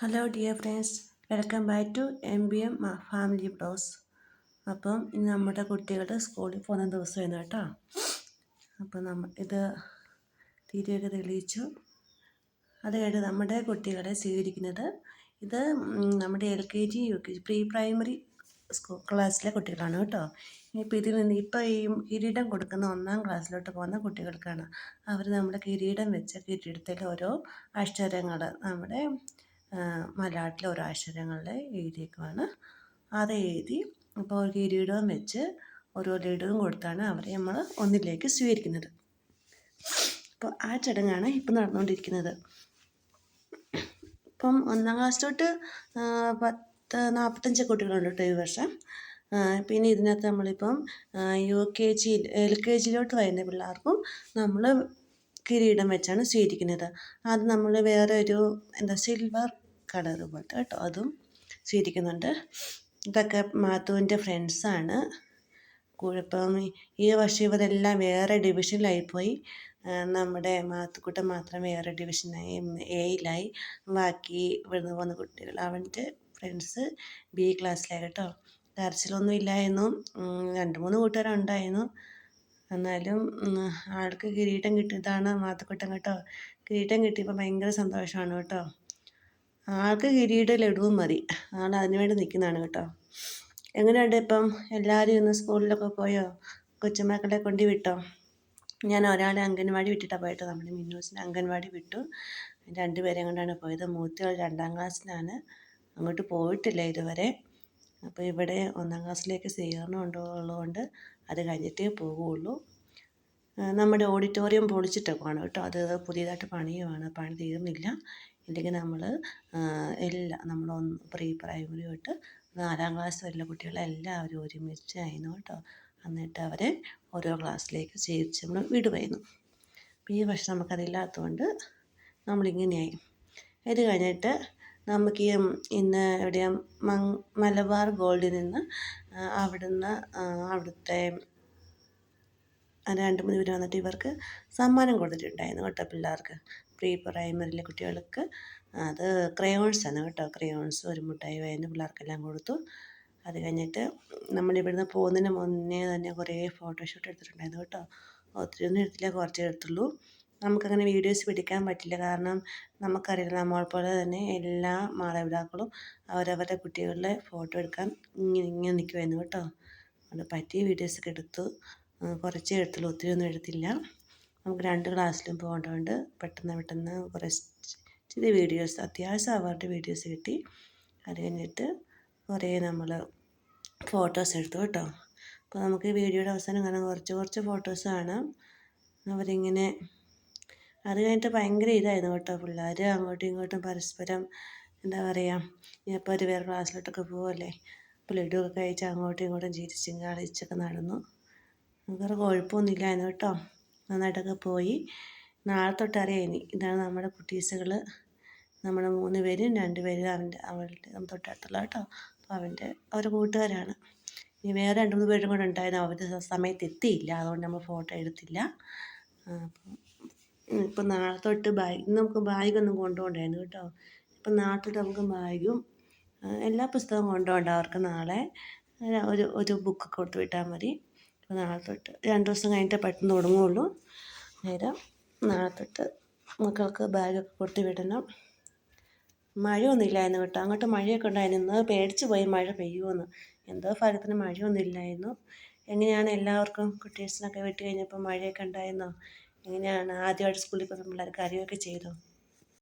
Hello dear friends welcome back to M B M family blogs അപ്പം ഇന്ന് നമ്മുടെ കുട്ടികളുടെ സ്കൂളിൽ പോകുന്ന ദിവസമായിരുന്നു കേട്ടോ അപ്പം നമ്മ ഇത് തീരെയൊക്കെ തെളിയിച്ചു. അത് കഴിഞ്ഞ് നമ്മുടെ കുട്ടികളെ സ്വീകരിക്കുന്നത് ഇത് നമ്മുടെ L K G U K G pre primary school ക്ലാസ്സിലെ കുട്ടികളാണ് കേട്ടോ. ഇപ്പം ഇതിൽ നിന്ന് ഇപ്പോൾ ഈ കിരീടം കൊടുക്കുന്ന ഒന്നാം ക്ലാസ്സിലോട്ട് പോകുന്ന കുട്ടികൾക്കാണ് അവർ നമ്മുടെ കിരീടം വെച്ച കിരീടത്തിൽ ഓരോ അക്ഷരങ്ങൾ നമ്മുടെ മലയാളത്തിലെ ഓരോ അക്ഷരങ്ങളിൽ എഴുതിയേക്കുവാണ്. അത് എഴുതി അപ്പോൾ ഒരു കിരീടവും വെച്ച് ഓരോ ലീഡും കൊടുത്താണ് അവരെ നമ്മൾ ഒന്നിലേക്ക് സ്വീകരിക്കുന്നത്. അപ്പോൾ ആ ചടങ്ങാണ് ഇപ്പം നടന്നുകൊണ്ടിരിക്കുന്നത്. ഇപ്പം ഒന്നാം ക്ലാസ് തൊട്ട് പത്ത് നാൽപ്പത്തഞ്ച് കുട്ടികളുണ്ട് കേട്ടോ ഈ വർഷം. പിന്നെ ഇതിനകത്ത് നമ്മളിപ്പം U K G L K ജിയിലോട്ട് വരുന്ന പിള്ളേർക്കും നമ്മൾ കിരീടം വെച്ചാണ് സ്വീകരിക്കുന്നത്. അത് നമ്മൾ വേറെ ഒരു എന്താ സിൽവർ പോലത്തെ കേട്ടോ. അതും സ്വീകരിക്കുന്നുണ്ട്. ഇതൊക്കെ മാത്തുവിന്റെ ഫ്രണ്ട്സാണ് കുഴപ്പം ഈ വർഷം ഇവരെല്ലാം വേറെ ഡിവിഷനിലായിപ്പോയി നമ്മുടെ മാത്തുക്കുട്ടൻ മാത്രം വേറെ ഡിവിഷനായി എയിലായി ബാക്കി ഇവിടുന്ന് പോകുന്ന കുട്ടികൾ അവന്റെ ഫ്രണ്ട്സ് ബി ക്ലാസ്സിലായി കേട്ടോ. കരച്ചിലൊന്നും ഇല്ലായിരുന്നു. രണ്ട് മൂന്ന് കൂട്ടുകാരുണ്ടായിരുന്നു. എന്നാലും ആൾക്ക് കിരീടം കിട്ടിയതാണ് മാത്തുക്കുട്ടൻ കേട്ടോ. കിരീടം കിട്ടിയപ്പോൾ ഭയങ്കര സന്തോഷമാണ് കേട്ടോ. ആൾക്ക് കിരീട ലഡുവും മതി. ആൾ അതിന് വേണ്ടി നിൽക്കുന്നതാണ് കേട്ടോ. എങ്ങനെയുണ്ട് ഇപ്പം? എല്ലാവരും ഇന്ന് സ്കൂളിലൊക്കെ പോയോ? കൊച്ചുമക്കളെ കൊണ്ട് വിട്ടോ? ഞാൻ ഒരാളെ അംഗൻവാടി വിട്ടിട്ടാണ് പോയിട്ട് നമ്മുടെ മിന്നൂസിനെ അംഗൻവാടി വിട്ടു. രണ്ടുപേരെയും കൊണ്ടാണ് പോയത്. മൂത്തയാൾ രണ്ടാം ക്ലാസ്സിലാണ്. അങ്ങോട്ട് പോയിട്ടില്ല ഇതുവരെ. അപ്പോൾ ഇവിടെ ഒന്നാം ക്ലാസ്സിലേക്ക് സ്വീകരണം ഉള്ളതുകൊണ്ട് അത് കഴിഞ്ഞിട്ടേ പോകുള്ളൂ നമ്മുടെ ഓഡിറ്റോറിയം പൊളിച്ചിട്ടൊക്കെയാണ് കേട്ടോ. അത് പുതിയതായിട്ട് പണിയുമാണ് പണി തീർന്നില്ല. ഇല്ലെങ്കിൽ നമ്മൾ എല്ലാം നമ്മൾ ഒന്ന് പ്രീ പ്രൈമറി തൊട്ട് നാലാം ക്ലാസ് വരെയുള്ള കുട്ടികളെ എല്ലാവരും ഒരുമിച്ചായിരുന്നു കേട്ടോ. എന്നിട്ട് അവരെ ഓരോ ക്ലാസ്സിലേക്ക് ചേർച്ച് നമ്മൾ വിടുമായിരുന്നു. അപ്പോൾ ഈ വർഷം നമുക്കതില്ലാത്തതുകൊണ്ട് നമ്മളിങ്ങനെയായി. ഇത് കഴിഞ്ഞിട്ട് നമുക്ക് ഈ ഇന്ന് എവിടെയാണ് മലബാർ ഗോൾഡിൽ നിന്ന് അവിടുന്ന് അവിടുത്തെ രണ്ട് മൂന്ന് പേര് വന്നിട്ട് ഇവർക്ക് സമ്മാനം കൊടുത്തിട്ടുണ്ടായിരുന്നു കേട്ടോ പിള്ളേർക്ക്. പ്രീ പ്രൈമറിയിലെ കുട്ടികൾക്ക് അത് ക്രയോൺസാണ് കേട്ടോ. ക്രയോൺസ് ഒരു മുട്ടായി വായന പിള്ളേർക്കെല്ലാം കൊടുത്തു. അത് കഴിഞ്ഞിട്ട് നമ്മൾ ഇവിടുന്ന് പോകുന്നതിന് മുന്നേ തന്നെ കുറേ ഫോട്ടോഷൂട്ട് എടുത്തിട്ടുണ്ടായിരുന്നു കേട്ടോ. ഒത്തിരി ഒന്നും എടുത്തില്ല കുറച്ചേ എടുത്തുള്ളൂ. നമുക്കങ്ങനെ വീഡിയോസ് പിടിക്കാൻ പറ്റില്ല. കാരണം നമുക്കറിയില്ല നമ്മൾ പോലെ തന്നെ എല്ലാ മാതാപിതാക്കളും അവരവരുടെ കുട്ടികളുടെ ഫോട്ടോ എടുക്കാൻ ഇങ്ങനെ ഇങ്ങനെ നിൽക്കുമായിരുന്നു കേട്ടോ. അത് പറ്റിയ വീഡിയോസൊക്കെ എടുത്തു. കുറച്ചേ എടുത്തുള്ളൂ ഒത്തിരി ഒന്നും എടുത്തില്ല. നമുക്ക് രണ്ട് ക്ലാസ്സിലും പോകേണ്ടതുകൊണ്ട് പെട്ടെന്ന് പെട്ടെന്ന് കുറച്ച് വീഡിയോസ് അത്യാവശ്യം അവരുടെ വീഡിയോസ് കിട്ടി. അത് കഴിഞ്ഞിട്ട് കുറേ നമ്മൾ ഫോട്ടോസ് എടുത്തു കേട്ടോ. അപ്പോൾ നമുക്ക് വീഡിയോയുടെ അവസാനം കാണാൻ കുറച്ച് കുറച്ച് ഫോട്ടോസ് കാണാം. അവരിങ്ങനെ അത് കഴിഞ്ഞിട്ട് ഭയങ്കര ഇതായിരുന്നു കേട്ടോ പിള്ളേർ അങ്ങോട്ടും ഇങ്ങോട്ടും പരസ്പരം എന്താ പറയുക ഇപ്പോൾ ഒരു വേറെ ക്ലാസ്സിലോട്ടൊക്കെ പോവല്ലേ? അപ്പോൾ ലഡു ഒക്കെ കഴിച്ച് അങ്ങോട്ടും ഇങ്ങോട്ടും ചിരിച്ചും കളിച്ചൊക്കെ നടന്നു. നമുക്കൊരു കുഴപ്പമൊന്നുമില്ലായിരുന്നു കേട്ടോ. നന്നായിട്ടൊക്കെ പോയി. നാളെ തൊട്ട് അറിയാം ഇനി. ഇതാണ് നമ്മുടെ കുട്ടീസുകൾ നമ്മുടെ മൂന്ന് പേരും രണ്ട് പേരും അവന്റെ അവളുടെ തൊട്ടടുത്തുള്ള കേട്ടോ. അപ്പോൾ അവന്റെ അവരുടെ കൂട്ടുകാരാണ്. ഇനി വേറെ രണ്ട് മൂന്ന് പേരും കൂടെ ഉണ്ടായിരുന്നു. അവർ സമയത്ത് എത്തിയില്ല. അതുകൊണ്ട് നമ്മൾ ഫോട്ടോ എടുത്തില്ല. അപ്പം ഇപ്പം നാളെ തൊട്ട് ബാഗ് ഇന്ന് നമുക്ക് ബാഗൊന്നും കൊണ്ടുപോകണ്ടായിരുന്നു കേട്ടോ. ഇപ്പം നാളെ തൊട്ട് നമുക്ക് ബാഗും എല്ലാ പുസ്തകവും കൊണ്ടുപോകണ്ട അവർക്ക് നാളെ ഒരു ഒരു ബുക്ക് കൊടുത്തു വിട്ടാൽ മതി. അപ്പോൾ നാളെ തൊട്ട് രണ്ട് ദിവസം കഴിഞ്ഞിട്ട് പെട്ടെന്ന് തുടങ്ങുകയുള്ളൂ നേരം നാളെ തൊട്ട് മക്കൾക്ക് ബാഗൊക്കെ കൊടുത്ത് വിടണം. മഴയൊന്നും ഇല്ലായിരുന്നു കേട്ടോ. അങ്ങോട്ട് മഴയൊക്കെ ഉണ്ടായിരുന്നു. പേടിച്ച് പോയി മഴ പെയ്യുമെന്ന്. എന്തോ ഫലത്തിന് മഴയൊന്നും ഇല്ലായിരുന്നു. എങ്ങനെയാണ് എല്ലാവർക്കും കുട്ടീസിനൊക്കെ വിട്ട് കഴിഞ്ഞപ്പോൾ മഴയൊക്കെ ഉണ്ടായിരുന്നോ? എങ്ങനെയാണ് ആദ്യമായിട്ട് സ്കൂളിൽ പോകുന്ന പിള്ളേർക്ക് അറിയുകയൊക്കെ ചെയ്തോ?